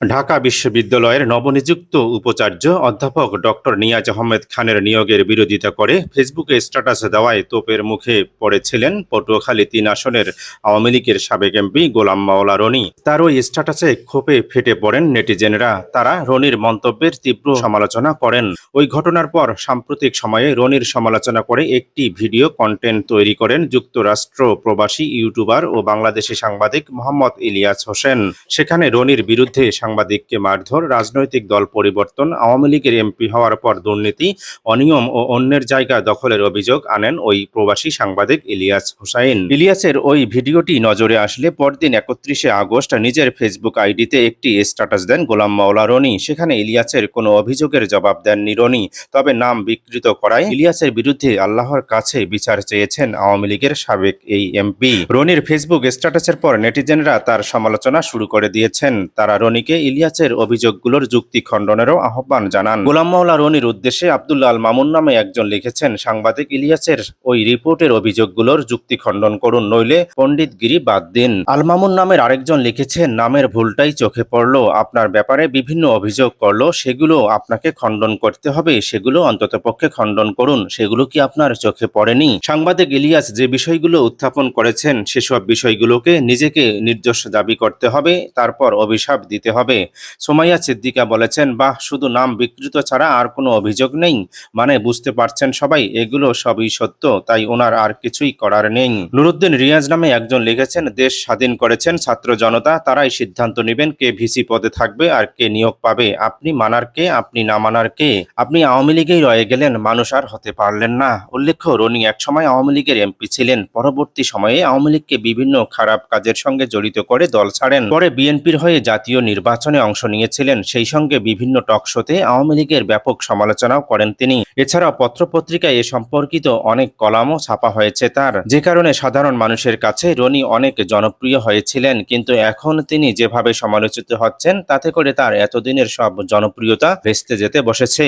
ঢাকা বিশ্ববিদ্যালয়ের নবনিযুক্ত উপাচার্য অধ্যাপক ডক্টর নিয়াজ আহমেদ খানের নিয়োগের বিরোধিতা করে ফেসবুকে স্ট্যাটাস দেওয়ায় তোপের মুখে পড়েছিলেন পটুয়াখালী তিন আসনের আওয়ামী লীগের সাবেক এমপি গোলাম মাওলা রনি। তার ওই স্ট্যাটাসে ক্ষোভে ফেটে পড়েন নেটিজেনরা। তারা রনির মন্তব্যের তীব্র সমালোচনা করেন। ওই ঘটনার পর সাম্প্রতিক সময়ে রনির সমালোচনা করে একটি ভিডিও কন্টেন্ট তৈরি করেন যুক্তরাষ্ট্র প্রবাসী ইউটিউবার ও বাংলাদেশি সাংবাদিক মোহাম্মদ ইলিয়াস হোসেন। সেখানে রনির বিরুদ্ধে সাংবাদিককে মারধর, রাজনৈতিক দল পরিবর্তন, আওয়ামী লীগের এমপি হওয়ার পর দুর্নীতি, অনিয়ম ও অন্যের জায়গা দখলের অভিযোগ আনেন ওই প্রবাসী সাংবাদিক ইলিয়াস হুসাইন। ইলিয়াসের ওই ভিডিওটি নজরে আসলে পরদিন একত্রিশে আগস্ট নিজের ফেসবুক আইডিতে একটি স্ট্যাটাস দেন গোলাম মাওলা রনি। সেখানে ইলিয়াসের কোনো অভিযোগের জবাব দেননি রনি, তবে নাম বিকৃত করায় ইলিয়াসের বিরুদ্ধে আল্লাহর কাছে বিচার চেয়েছেন আওয়ামী লীগের সাবেক এই এমপি। রনির ফেসবুক স্ট্যাটাসের পর নেটিজেনরা তার সমালোচনা শুরু করে দিয়েছেন। তারা রনিকে ইলিয়াসের অভিযোগগুলোর যুক্তি খণ্ডনেরও আহ্বান জানান। গোলাম মাওলা রনির উদ্দেশ্যে আব্দুল্লাহ আল মামুন নামে একজন লিখেছেন, সাংবাদিক ইলিয়াসের ওই রিপোর্টের অভিযোগগুলোর যুক্তি খণ্ডন করুন, নইলে পণ্ডিতগিরি বাদ দিন। আল মামুন নামের আরেকজন লিখেছেন, নামের ভুলটাই চোখে পড়ল, আপনার ব্যাপারে বিভিন্ন অভিযোগ করল, সেগুলো আপনাকে খণ্ডন করতে হবে, সেগুলো অন্ততপক্ষে খণ্ডন করুন, সেগুলো কি আপনার চোখে পড়েনি? সাংবাদিক ইলিয়াস যে বিষয়গুলো উত্থাপন করেছেন, সেসব বিষয়গুলোকে নিজেকে নির্দোষ দাবি করতে হবে, তারপর অভিশাপ দিতে হবে। সোমাইয়া সিদ্দিকা বলেছেন, বাহ, শুধু নাম বিকৃত ছাড়া আর কোনো অভিযোগ নেই। মানে বুঝতে পারছেন সবাই, এগুলো সবই সত্য, তাই ওনার আর কিছুই করার নেই। নুরুদ্দিন রিয়াজ নামে একজন লিখেছেন, দেশ স্বাধীন করেছেন ছাত্র জনতা, তারাই সিদ্ধান্ত নেবেন কে ভিসি পদে থাকবে আর কে নিয়োগ পাবে। আপনি মানার কে, আপনি না মানার কে? আপনি আওয়ামী লীগেই রয়ে গেলেন, মানুষ আর হতে পারলেন না। উল্লেখ্য, রনি একসময় আওয়ামী লীগের এমপি ছিলেন। পরবর্তী সময়ে আওয়ামী লীগকে বিভিন্ন খারাপ কাজের সঙ্গে জড়িত করে দল ছাড়েন। পরে বিএনপির হয়ে জাতীয় নির্বাচনে অংশ নিয়েছিলেন। সেই সঙ্গে বিভিন্ন টক শোতে আওয়ামী লীগের ব্যাপক সমালোচনাও করেন তিনি। এছাড়াও পত্রপত্রিকায় এ সম্পর্কিত অনেক কলামও ছাপা হয়েছে তার। যে কারণে সাধারণ মানুষের কাছে রনি অনেক জনপ্রিয় হয়েছিলেন, কিন্তু এখন তিনি যেভাবে সমালোচিত হচ্ছেন, তাতে করে তার এতদিনের সব জনপ্রিয়তা ভেস্তে যেতে বসেছে।